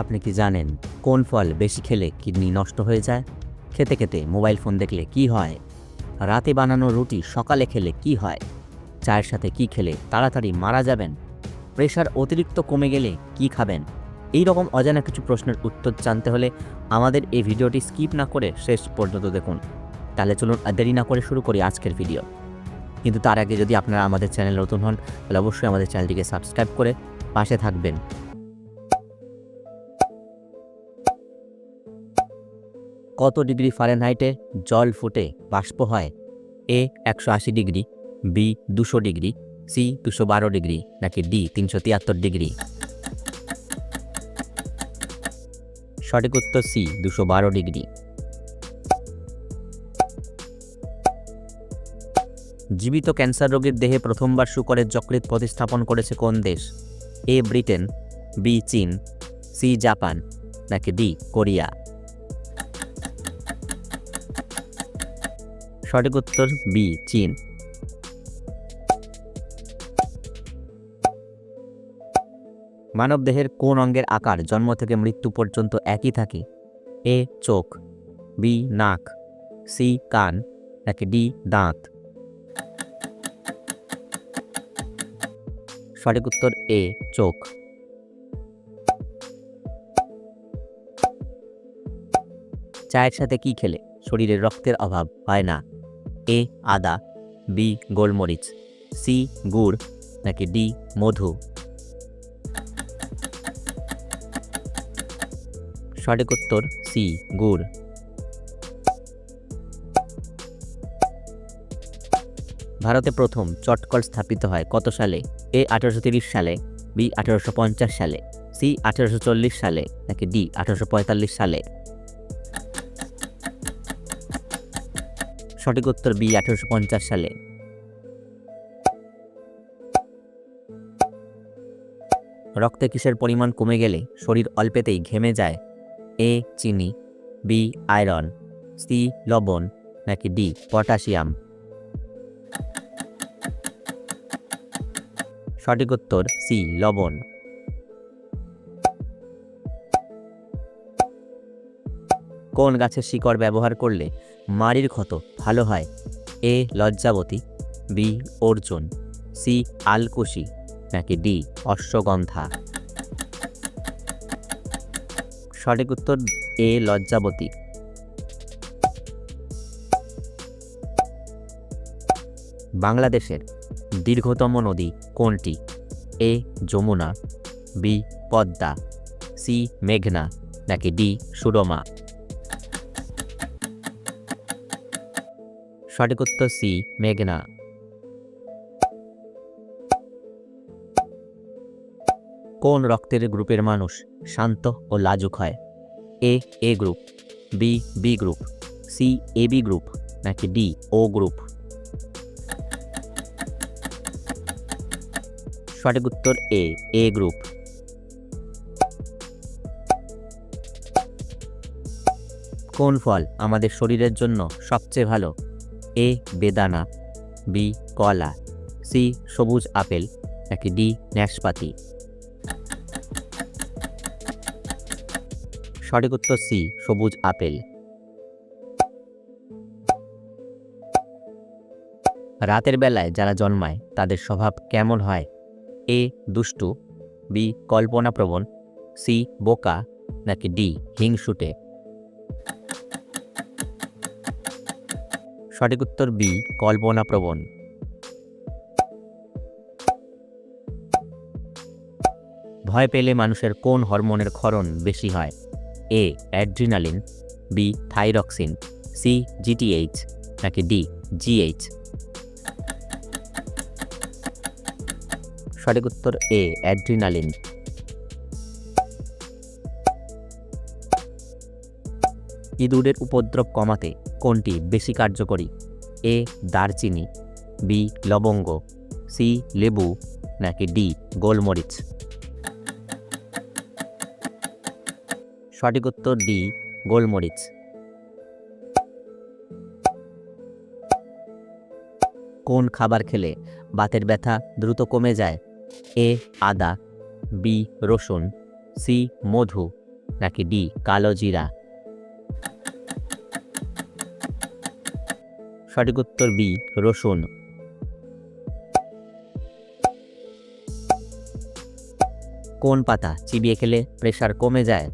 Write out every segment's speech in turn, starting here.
আপনি কি জানেন কোন ফল বেশি খেলে কিডনি নষ্ট হয়ে যায়? খেতে খেতে মোবাইল ফোন দেখলে কি হয়? রাতে বানানো রুটি সকালে খেলে কি হয়? চায়ের সাথে কি খেলে তাড়াতাড়ি মারা যাবেন? প্রেশার অতিরিক্ত কমে গেলে কি খাবেন? এই রকম অজানা কিছু প্রশ্নের উত্তর জানতে হলে আমাদের এই ভিডিওটি স্কিপ না করে শেষ পর্যন্ত দেখুন। তাহলে চলুন দেরি না করে শুরু করি আজকের ভিডিও। কিন্তু তার আগে যদি আপনারা আমাদের চ্যানেল নতুন হন, তাহলে অবশ্যই আমাদের চ্যানেলটিকে সাবস্ক্রাইব করে পাশে থাকবেন। কত ডিগ্রি ফারেনহাইটে জল ফুটে বাষ্প হয়? এ, একশো আশি ডিগ্রি, বি, দুশো ডিগ্রি, সি, দুশো বারো ডিগ্রি, নাকি ডি, তিনশো তিয়াত্তর ডিগ্রি? সঠিক উত্তর সি, দুশো বারো ডিগ্রি। জীবিত ক্যান্সার রোগীর দেহে প্রথমবার শুকরের যকৃৎ প্রতিস্থাপন করেছে কোন দেশ? এ, ব্রিটেন, বি, চীন, সি, জাপান, নাকি ডি, কোরিয়া? সঠিক উত্তর বি, চীন। মানবদেহের কোন অঙ্গের আকার জন্ম থেকে মৃত্যু পর্যন্ত একই থাকে? এ, চোখ। বি, নাক। সি, কান। নাকি ডি, দাঁত। সঠিক উত্তর এ, চোখ। চায়ের সাথে কি খেলে? শরীরে রক্তের অভাব হয় না। এ, আদা, বি, গোলমরিচ, সি, গুড়, নাকি ডি, মধু? সঠিক উত্তর সি, গুড়। ভারতে প্রথম চটকল স্থাপিত হয় কত সালে? এ, আঠারোশো সালে, বি, আঠারোশো পঞ্চাশ সালে, সি, আঠারোশো চল্লিশ সালে, নাকি ডি, আঠারোশো পঁয়তাল্লিশ সালে? সঠিক উত্তর বি, আঠারোশো পঞ্চাশ সালে। রক্তে কিসের পরিমাণ কমে গেলে শরীর অল্পেতেই ঘেমে যায়? এ, চিনি, বি, আয়রন, সি, লবণ, নাকি ডি, পটাশিয়াম? সঠিক উত্তর সি, লবণ। কোন গাছের শিকড় ব্যবহার করলে মাড়ির ক্ষত ভালো হয়? এ, লজ্জাবতী, বি, অর্জুন, সি, আলকুশি, নাকি ডি, অশ্বগন্ধা? সঠিক উত্তর এ, লজ্জাবতী। বাংলাদেশের দীর্ঘতম নদী কোনটি? A, Jamuna, B, Padma, C, মেঘনা, নাকি ডি, সুরমা? সঠিক উত্তর সি, মেঘনা। কোন রক্তের গ্রুপের মানুষ শান্ত ও লাজুক হয়? A A group, B B group, C, A, B group, নাকি ডি, ও গ্রুপ? সঠিক উত্তর এ এ গ্রুপ। কোন ফল আমাদের শরীরের জন্য সবচেয়ে ভালো? এ বেদানা, বি কলা, সি সবুজ আপেল, নাকি ডি ন্যাশপাতি সঠিক উত্তর সি, সবুজ আপেল। রাতের বেলায় যারা জন্মায়, তাদের স্বভাব কেমন হয়? এ দুষ্টু, বি কল্পনাপ্রবণ, সি বোকা, নাকি ডি হিংসুটে। সঠিক উত্তর বি, কল্পনাপ্রবণ। ভয় পেলে মানুষের কোন হরমোনের ক্ষরণ বেশি হয়? A, adrenaline, B, thyroxine, C GTH নাকি ডি জিএইচ সঠিক উত্তর এ, অ্যাড্রিনালিন। ইঁদুরের উপদ্রব কমাতে কোনটি বেশি কার্যকরী? এ, দারচিনি, বি, লবঙ্গ, সি, লেবু, নাকি ডি, গোলমরিচ? সঠিক উত্তর ডি, গোলমরিচ। কোন খাবার খেলে বাতের ব্যথা দ্রুত কমে যায়? এ, আদা, বি, রসুন, সি, মধু, নাকি ডি, কালো জিরা? সঠিক উত্তর বি, রসুন। কোন পাতা চিবিয়ে খেলে প্রেশার কমে যায়?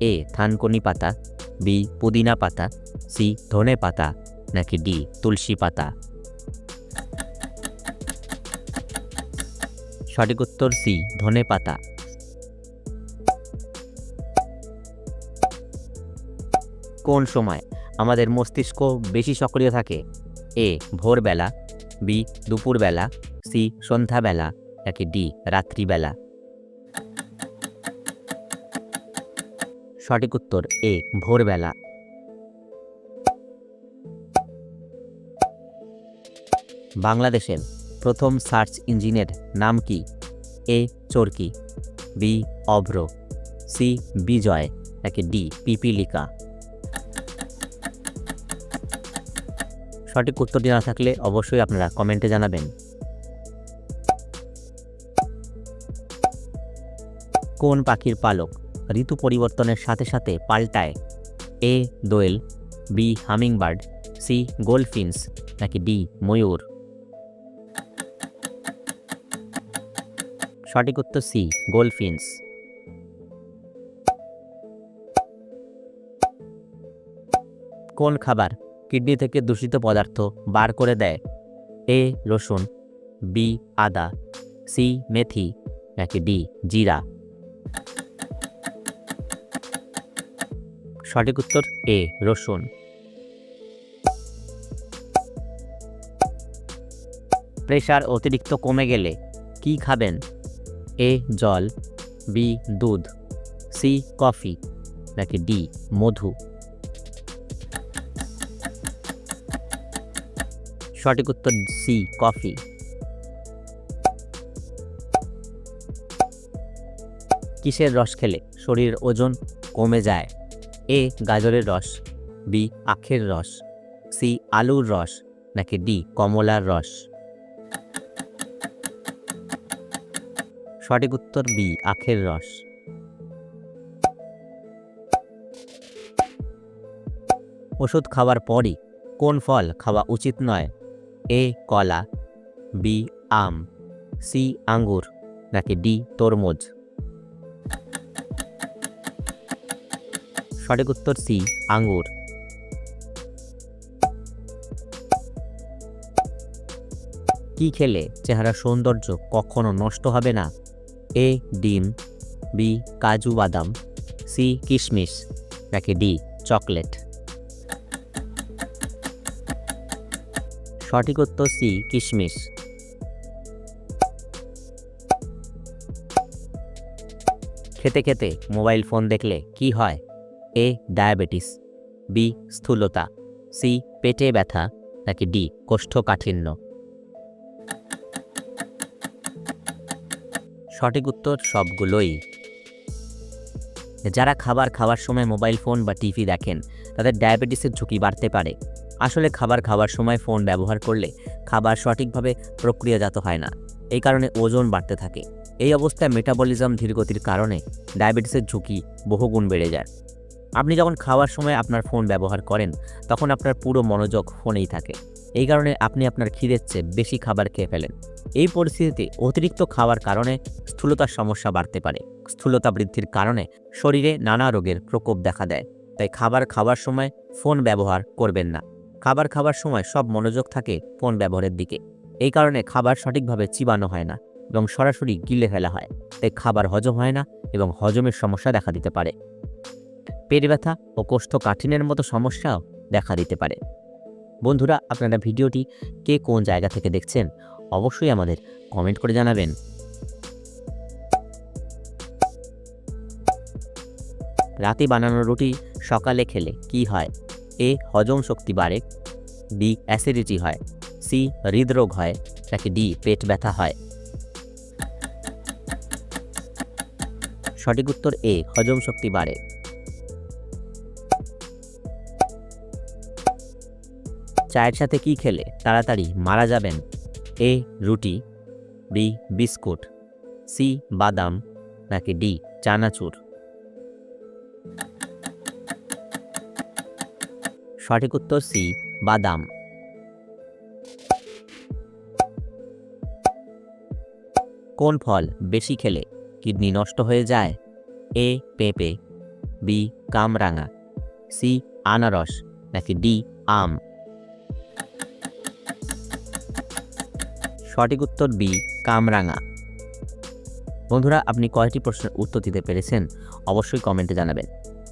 এ, থানকুনি পাতা, বি, পুদিনা পাতা, সি, ধনে পাতা, নাকি ডি, তুলসী পাতা? সঠিক উত্তর সি, ধনে পাতা। কোন সময় আমাদের মস্তিষ্ক বেশি সক্রিয় থাকে? এ, ভোরবেলা, বি, দুপুরবেলা, সি, সন্ধ্যাবেলা, নাকি ডি, রাত্রিবেলা? সঠিক উত্তর এ, ভোরবেলা। বাংলাদেশের প্রথম সার্চ ইঞ্জিনের নাম কি? A, Chorki, B, Avro, C, Bijoy, নাকি ডি, পিপিলিকা? সঠিক উত্তরটি না থাকলে অবশ্যই আপনারা কমেন্টে জানাবেন। কোন পাখির পালক ঋতু পরিবর্তনের সাথে সাথে পাল্টায়? এ, দোয়েল, বি, হামিংবার্ড, সি, গোলফিন্স, নাকি ডি, ময়ূর? সঠিক উত্তর সি, গোলফিন্স। কোন খাবার কিডনি থেকে দূষিত পদার্থ বার করে দেয়। এ, রসুন। বি, আদা। সি, মেথি। নাকি ডি, জিরা। সঠিক উত্তর এ, রসুন। প্রেশার অতিরিক্ত কমে গেলে কি খাবেন? এ, জল। বি, দুধ। C, coffee. নাকি ডি, মধু। সঠিক উত্তর সি, কফি। কিসের রস খেলে শরীরের ওজন কমে যায়? এ, গাজরের রস, বি, আখের রস, সি, আলুর রস, নাকি ডি, কমলার রস? সঠিক উত্তর বি, আখের রস। ওষুধ খাওয়ার পরই কোন ফল খাওয়া উচিত নয়? এ, কলা, বি, আম, সি, আঙ্গুর, নাকি ডি, তরমুজ? সঠিক উত্তর সি, আঙ্গুর। কি খেলে চেহারা সৌন্দর্য কখনো নষ্ট হবে না? এ, ডিম, বি, কাজু বাদাম, সি, কিশমিশ, নাকি ডি, চকলেট? সঠিক উত্তর সি, কিশমিশ। খেতে খেতে মোবাইল ফোন দেখলে কি হয়? এ, ডায়াবেটিস, বি, স্থূলতা, সি, পেটে ব্যথা, নাকি ডি, কোষ্ঠকাঠিন্য। সঠিক উত্তর সবগুলোই। যারা খাবার খাওয়ার সময় মোবাইল ফোন বা টিভি দেখেন, তাদের ডায়াবেটিসের ঝুঁকি বাড়তে পারে। আসলে খাবার খাওয়ার সময় ফোন ব্যবহার করলে খাবার সঠিকভাবে প্রক্রিয়াজাত হয় না। এই কারণে ওজন বাড়তে থাকে। এই অবস্থায় মেটাবলিজম ধীরগতির কারণে ডায়াবেটিসের ঝুঁকি বহুগুণ বেড়ে যায়। আপনি যখন খাওয়ার সময় আপনার ফোন ব্যবহার করেন, তখন আপনার পুরো মনোযোগ ফোনেই থাকে। এই কারণে আপনি আপনার খিদের চেয়ে বেশি খাবার খেয়ে ফেলেন। এই পরিস্থিতিতে অতিরিক্ত খাওয়ার কারণে স্থূলতার সমস্যা বাড়তে পারে। স্থূলতা বৃদ্ধির কারণে শরীরে নানা রোগের প্রকোপ দেখা দেয়। তাই খাবার খাওয়ার সময় ফোন ব্যবহার করবেন না। খাবার খাওয়ার সময় সব মনোযোগ থাকে ফোন ব্যবহারের দিকে। এই কারণে খাবার সঠিকভাবে চিবানো হয় না এবং সরাসরি গিলে ফেলা হয়। তাই খাবার হজম হয় না এবং হজমের সমস্যা দেখা দিতে পারে। পেট ব্যথা ও কোষ্ঠকাঠিন্যের মতো সমস্যাও দেখা দিতে পারে। বন্ধুরা, আপনারা ভিডিওটি কে কোন জায়গা থেকে দেখছেন অবশ্যই আমাদের কমেন্ট করে জানাবেন। রাতে বানানো রুটি সকালে খেলে কি হয়? এ হজম শক্তি বাড়ে, বি অ্যাসিডিটি হয়, সি হৃদরোগ হয়, নাকি ডি পেট ব্যথা হয়? সঠিক উত্তর এ, হজম শক্তি বাড়ে। চায়ের সাথে কি খেলে তাড়াতাড়ি মারা যাবেন? এ, রুটি, বি, বিস্কুট, সি, বাদাম, নাকি ডি, চানাচুর? সঠিক উত্তর সি, বাদাম। কোন ফল বেশি খেলে কিডনি নষ্ট হয়ে যায়? এ, পেঁপে, বি, কামরাঙা, সি, আনারস, নাকি ডি, আম? সঠিক উত্তর বি, কামরাঙা। বন্ধুরা, আপনি কয়টি প্রশ্নের উত্তর দিতে পেরেছেন? অবশ্যই কমেন্টে জানাবেন।